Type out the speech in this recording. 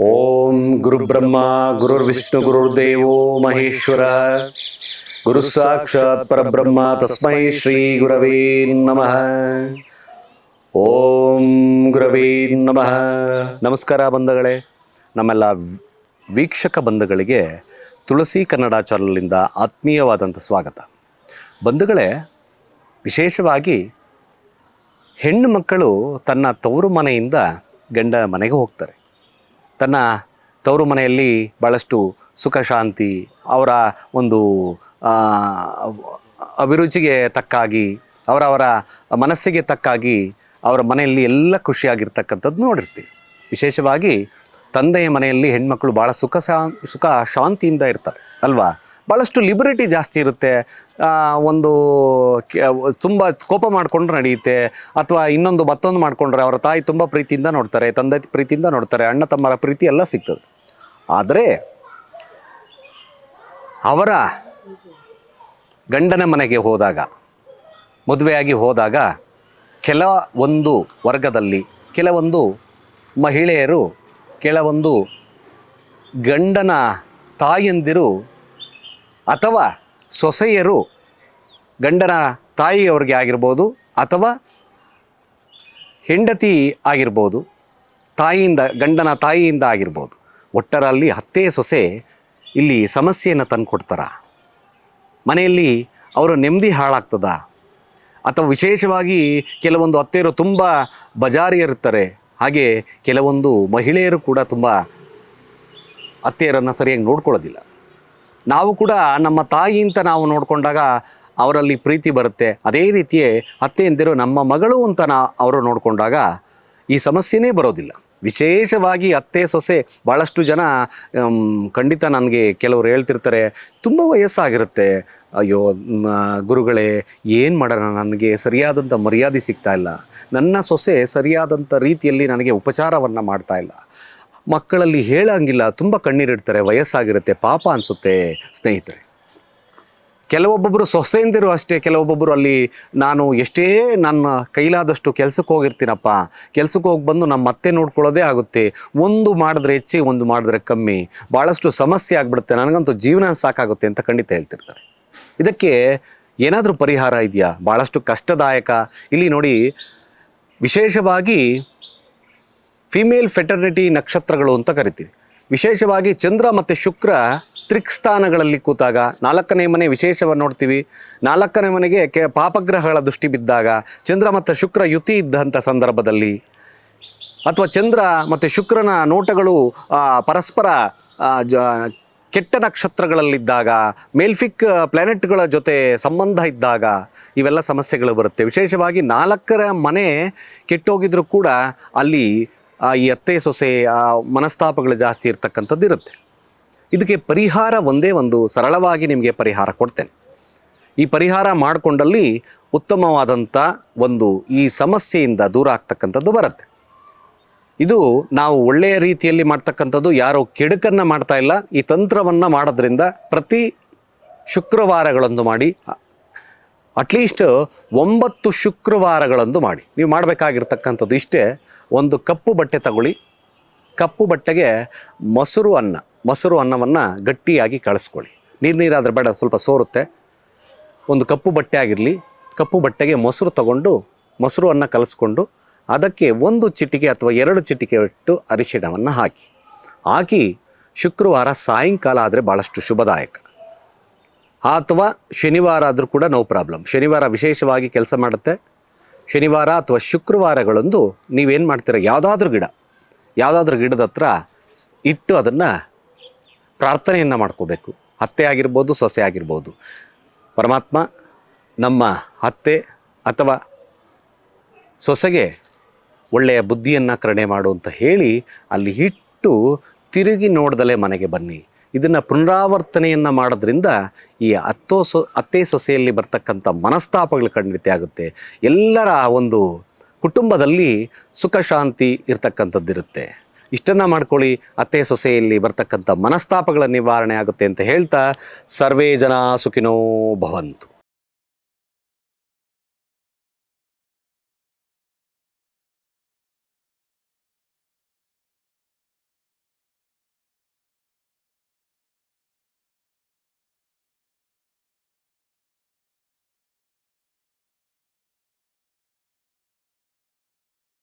ಓಂ ಗುರುಬ್ರಹ್ಮ ಗುರುರ್ವಿಷ್ಣು ಗುರುರ್ದೇವೋ ಮಹೇಶ್ವರ ಗುರು ಸಾಕ್ಷಾತ್ ಪರಬ್ರಹ್ಮ ತಸ್ಮೈ ಶ್ರೀ ಗುರವೇ ನಮಃ ಓಂ ಗುರವೇ ನಮಃ ನಮಸ್ಕಾರ ಬಂಧುಗಳೇ, ನಮ್ಮೆಲ್ಲ ವೀಕ್ಷಕ ಬಂಧುಗಳಿಗೆ ತುಳಸಿ ಕನ್ನಡ ಚಾನಲಿಂದ ಆತ್ಮೀಯವಾದಂಥ ಸ್ವಾಗತ. ಬಂಧುಗಳೇ, ವಿಶೇಷವಾಗಿ ಹೆಣ್ಣು ಮಕ್ಕಳು ತನ್ನ ತವರು ಮನೆಯಿಂದ ಗಂಡ ಮನೆಗೆ ಹೋಗ್ತಾರೆ. ತನ್ನ ತವರು ಮನೆಯಲ್ಲಿ ಭಾಳಷ್ಟು ಸುಖ, ಶಾಂತಿ, ಅವರ ಒಂದು ಅಭಿರುಚಿಗೆ ತಕ್ಕಾಗಿ ಅವರವರ ಮನಸ್ಸಿಗೆ ತಕ್ಕಾಗಿ ಅವರ ಮನೆಯಲ್ಲಿ ಎಲ್ಲ ಖುಷಿಯಾಗಿರ್ತಕ್ಕಂಥದ್ದು ನೋಡಿರ್ತೀವಿ. ವಿಶೇಷವಾಗಿ ತಂದೆಯ ಮನೆಯಲ್ಲಿ ಹೆಣ್ಮಕ್ಳು ಭಾಳ ಸುಖ ಸುಖ, ಶಾಂತಿಯಿಂದ ಇರ್ತಾರೆ, ಅಲ್ವಾ? ಭಾಳಷ್ಟು ಲಿಬರಿಟಿ ಜಾಸ್ತಿ ಇರುತ್ತೆ. ಒಂದು ತುಂಬ ಕೋಪ ಮಾಡಿಕೊಂಡ್ರೆ ನಡೆಯುತ್ತೆ. ಅಥವಾ ಇನ್ನೊಂದು ಮತ್ತೊಂದು ಮಾಡಿಕೊಂಡ್ರೆ ಅವರ ತಾಯಿ ತುಂಬ ಪ್ರೀತಿಯಿಂದ ನೋಡ್ತಾರೆ, ತಂದೆ ಪ್ರೀತಿಯಿಂದ ನೋಡ್ತಾರೆ, ಅಣ್ಣ ತಮ್ಮರ ಪ್ರೀತಿ ಎಲ್ಲ ಸಿಗ್ತದೆ. ಆದರೆ ಅವರ ಗಂಡನ ಮನೆಗೆ ಹೋದಾಗ, ಮದುವೆಯಾಗಿ ಹೋದಾಗ ಕೆಲ ಒಂದು ವರ್ಗದಲ್ಲಿ ಕೆಲವೊಂದು ಮಹಿಳೆಯರು, ಕೆಲವೊಂದು ಗಂಡನ ತಾಯಂದಿರು ಅಥವಾ ಸೊಸೆಯರು ಗಂಡನ ತಾಯಿಯವ್ರಿಗೆ ಆಗಿರ್ಬೋದು ಅಥವಾ ಹೆಂಡತಿ ಆಗಿರ್ಬೋದು, ತಾಯಿಯಿಂದ, ಗಂಡನ ತಾಯಿಯಿಂದ ಆಗಿರ್ಬೋದು, ಒಟ್ಟರಲ್ಲಿ ಅತ್ತೆ, ಸೊಸೆ ಇಲ್ಲಿ ಸಮಸ್ಯೆಯನ್ನು ತಂದುಕೊಡ್ತಾರ? ಮನೆಯಲ್ಲಿ ಅವರು ನೆಮ್ಮದಿ ಹಾಳಾಗ್ತದ? ಅಥವಾ ವಿಶೇಷವಾಗಿ ಕೆಲವೊಂದು ಅತ್ತೆಯರು ತುಂಬ ಬಜಾರಿಯರಿರ್ತಾರೆ, ಹಾಗೆ ಕೆಲವೊಂದು ಮಹಿಳೆಯರು ಕೂಡ ತುಂಬ ಅತ್ತೆಯರನ್ನು ಸರಿಯಾಗಿ ನೋಡ್ಕೊಳ್ಳೋದಿಲ್ಲ. ನಾವು ಕೂಡ ನಮ್ಮ ತಾಯಿ ಅಂತ ನಾವು ನೋಡಿಕೊಂಡಾಗ ಅವರಲ್ಲಿ ಪ್ರೀತಿ ಬರುತ್ತೆ. ಅದೇ ರೀತಿಯೇ ಅತ್ತೆಯಂದಿರು ನಮ್ಮ ಮಗಳು ಅಂತ ನಾ ಅವರು ನೋಡಿಕೊಂಡಾಗ ಈ ಸಮಸ್ಯೆನೇ ಬರೋದಿಲ್ಲ. ವಿಶೇಷವಾಗಿ ಅತ್ತೆ ಸೊಸೆ ಭಾಳಷ್ಟು ಜನ ಖಂಡಿತ ನನಗೆ ಕೆಲವರು ಹೇಳ್ತಿರ್ತಾರೆ, ತುಂಬ ವಯಸ್ಸಾಗಿರುತ್ತೆ. ಅಯ್ಯೋ ಗುರುಗಳೇ, ಏನು ಮಾಡೋಣ ನನಗೆ ಸರಿಯಾದಂಥ ಮರ್ಯಾದೆ ಸಿಗ್ತಾ ಇಲ್ಲ. ನನ್ನ ಸೊಸೆ ಸರಿಯಾದಂಥ ರೀತಿಯಲ್ಲಿ ನನಗೆ ಉಪಚಾರವನ್ನು ಮಾಡ್ತಾ ಇಲ್ಲ. ಮಕ್ಕಳಲ್ಲಿ ಹೇಳಂಗಿಲ್ಲ, ತುಂಬ ಕಣ್ಣೀರಿಡ್ತಾರೆ, ವಯಸ್ಸಾಗಿರುತ್ತೆ, ಪಾಪ ಅನಿಸುತ್ತೆ ಸ್ನೇಹಿತರೆ. ಕೆಲವೊಬ್ಬೊಬ್ಬರು ಸೊಸೆಯಿಂದಿರು ಅಷ್ಟೇ ಕೆಲವೊಬ್ಬೊಬ್ಬರು ಅಲ್ಲಿ ನಾನು ಎಷ್ಟೇ ನನ್ನ ಕೈಲಾದಷ್ಟು ಕೆಲಸಕ್ಕೆ ಹೋಗಿರ್ತೀನಪ್ಪ, ಕೆಲಸಕ್ಕೆ ಹೋಗಿ ಬಂದು ನಮ್ಮ ಮತ್ತೆ ನೋಡ್ಕೊಳ್ಳೋದೇ ಆಗುತ್ತೆ. ಒಂದು ಮಾಡಿದ್ರೆ ಹೆಚ್ಚಿ, ಒಂದು ಮಾಡಿದ್ರೆ ಕಮ್ಮಿ. ಭಾಳಷ್ಟು ಸಮಸ್ಯೆ ಆಗ್ಬಿಡುತ್ತೆ, ನನಗಂತೂ ಜೀವನ ಸಾಕಾಗುತ್ತೆ ಅಂತ ಖಂಡಿತ ಹೇಳ್ತಿರ್ತಾರೆ. ಇದಕ್ಕೆ ಏನಾದರೂ ಪರಿಹಾರ ಇದೆಯಾ? ಭಾಳಷ್ಟು ಕಷ್ಟದಾಯಕ. ಇಲ್ಲಿ ನೋಡಿ, ವಿಶೇಷವಾಗಿ ಫಿಮೇಲ್ ಫೆಟರ್ನಿಟಿ ನಕ್ಷತ್ರಗಳು ಅಂತ ಕರಿತೀವಿ. ವಿಶೇಷವಾಗಿ ಚಂದ್ರ ಮತ್ತು ಶುಕ್ರ ಸ್ಥಾನಗಳಲ್ಲಿ ಕೂತಾಗ ನಾಲ್ಕನೇ ಮನೆ ವಿಶೇಷವನ್ನು ನೋಡ್ತೀವಿ. ನಾಲ್ಕನೇ ಮನೆಗೆ ಕೆ ಪಾಪಗ್ರಹಗಳ ದೃಷ್ಟಿ ಬಿದ್ದಾಗ ಚಂದ್ರ ಮತ್ತು ಶುಕ್ರ ಯುತಿ ಇದ್ದಂಥ ಸಂದರ್ಭದಲ್ಲಿ ಅಥವಾ ಚಂದ್ರ ಮತ್ತು ಶುಕ್ರನ ನೋಟಗಳು ಪರಸ್ಪರ ಜ, ಕೆಟ್ಟ ನಕ್ಷತ್ರಗಳಲ್ಲಿದ್ದಾಗ, ಮೇಲ್ಫಿಕ್ ಪ್ಲಾನೆಟ್ಗಳ ಜೊತೆ ಸಂಬಂಧ ಇದ್ದಾಗ ಇವೆಲ್ಲ ಸಮಸ್ಯೆಗಳು ಬರುತ್ತೆ. ವಿಶೇಷವಾಗಿ ನಾಲ್ಕರ ಮನೆ ಕೆಟ್ಟೋಗಿದ್ರು ಕೂಡ ಅಲ್ಲಿ ಈ ಅತ್ತೆ ಸೊಸೆ ಆ, ಮನಸ್ತಾಪಗಳು ಜಾಸ್ತಿ ಇರ್ತಕ್ಕಂಥದ್ದು ಇರುತ್ತೆ. ಇದಕ್ಕೆ ಪರಿಹಾರ ಒಂದೇ ಒಂದು ಸರಳವಾಗಿ ನಿಮಗೆ ಪರಿಹಾರ ಕೊಡ್ತೇನೆ. ಈ ಪರಿಹಾರ ಮಾಡಿಕೊಂಡಲ್ಲಿ ಉತ್ತಮವಾದಂಥ ಒಂದು ಈ ಸಮಸ್ಯೆಯಿಂದ ದೂರ ಆಗ್ತಕ್ಕಂಥದ್ದು ಬರುತ್ತೆ. ಇದು ನಾವು ಒಳ್ಳೆಯ ರೀತಿಯಲ್ಲಿ ಮಾಡ್ತಕ್ಕಂಥದ್ದು ಯಾರೋ ಕೆಡುಕನ್ನು ಮಾಡ್ತಾ ಇಲ್ಲ ಈ ತಂತ್ರವನ್ನು ಮಾಡೋದ್ರಿಂದ ಪ್ರತಿ ಶುಕ್ರವಾರಗಳಂದು ಮಾಡಿ ಅಟ್ಲೀಸ್ಟ್ ಒಂಬತ್ತು ಶುಕ್ರವಾರಗಳಂದು ಮಾಡಿ. ನೀವು ಮಾಡಬೇಕಾಗಿರ್ತಕ್ಕಂಥದ್ದು ಇಷ್ಟೇ ಒಂದು ಕಪ್ಪು ಬಟ್ಟೆ ತಗೊಳ್ಳಿ. ಕಪ್ಪು ಬಟ್ಟೆಗೆ ಮೊಸರು ಅನ್ನ, ಮೊಸರು ಅನ್ನವನ್ನು ಗಟ್ಟಿಯಾಗಿ ಕಳಿಸ್ಕೊಳ್ಳಿ. ನೀರು ನೀರಾದರೆ ಬೇಡ, ಸ್ವಲ್ಪ ಸೋರುತ್ತೆ. ಒಂದು ಕಪ್ಪು ಬಟ್ಟೆ ಆಗಿರಲಿ, ಕಪ್ಪು ಬಟ್ಟೆಗೆ ಮೊಸರು ತಗೊಂಡು, ಮೊಸರು ಅನ್ನ ಕಲಿಸ್ಕೊಂಡು, ಅದಕ್ಕೆ ಒಂದು ಚಿಟಿಕೆ ಅಥವಾ ಎರಡು ಚಿಟಿಕೆ ಇಟ್ಟು ಅರಿಶಿಣವನ್ನು ಹಾಕಿ. ಹಾಕಿ ಶುಕ್ರವಾರ ಸಾಯಂಕಾಲ ಆದರೆ ಭಾಳಷ್ಟು ಶುಭದಾಯಕ. ಅಥವಾ ಶನಿವಾರ ಆದರೂ ಕೂಡ ನೋ ಪ್ರಾಬ್ಲಮ್ ಶನಿವಾರ ವಿಶೇಷವಾಗಿ ಕೆಲಸ ಮಾಡುತ್ತೆ. ಶನಿವಾರ ಅಥವಾ ಶುಕ್ರವಾರಗಳಂದು ನೀವೇನು ಮಾಡ್ತೀರ? ಯಾವುದಾದ್ರೂ ಗಿಡ. ಯಾವುದಾದ್ರೂ ಗಿಡದ ಹತ್ರ ಇಟ್ಟು ಅದನ್ನು ಪ್ರಾರ್ಥನೆಯನ್ನು ಮಾಡ್ಕೋಬೇಕು. ಅತ್ತೆ ಆಗಿರ್ಬೋದು, ಸೊಸೆ ಆಗಿರ್ಬೋದು. ಪರಮಾತ್ಮ ನಮ್ಮ ಅತ್ತೆ ಅಥವಾ ಸೊಸೆಗೆ ಒಳ್ಳೆಯ ಬುದ್ಧಿಯನ್ನು ಕರುಣೆ ಮಾಡು ಅಂತ ಹೇಳಿ ಅಲ್ಲಿ ಇಟ್ಟು ತಿರುಗಿ ನೋಡ್ದಲೇ ಮನೆಗೆ ಬನ್ನಿ. ಇದನ್ನು ಪುನರಾವರ್ತನೆಯನ್ನು ಮಾಡೋದ್ರಿಂದ ಈ ಅತ್ತೋ ಸೊ, ಅತ್ತೆ ಸೊಸೆಯಲ್ಲಿ ಬರ್ತಕ್ಕಂಥ ಮನಸ್ತಾಪಗಳು ಖಂಡಿತ ಆಗುತ್ತೆ. ಎಲ್ಲರ ಒಂದು ಕುಟುಂಬದಲ್ಲಿ ಸುಖ ಶಾಂತಿ ಇರ್ತಕ್ಕಂಥದ್ದಿರುತ್ತೆ. ಇಷ್ಟನ್ನು ಮಾಡ್ಕೊಳ್ಳಿ, ಅತ್ತೆ ಸೊಸೆಯಲ್ಲಿ ಬರ್ತಕ್ಕಂಥ ಮನಸ್ತಾಪಗಳ ನಿವಾರಣೆ ಆಗುತ್ತೆ ಅಂತ ಹೇಳ್ತಾ, ಸರ್ವೇ ಜನ ಸುಖಿನೋ ಭವಂತು.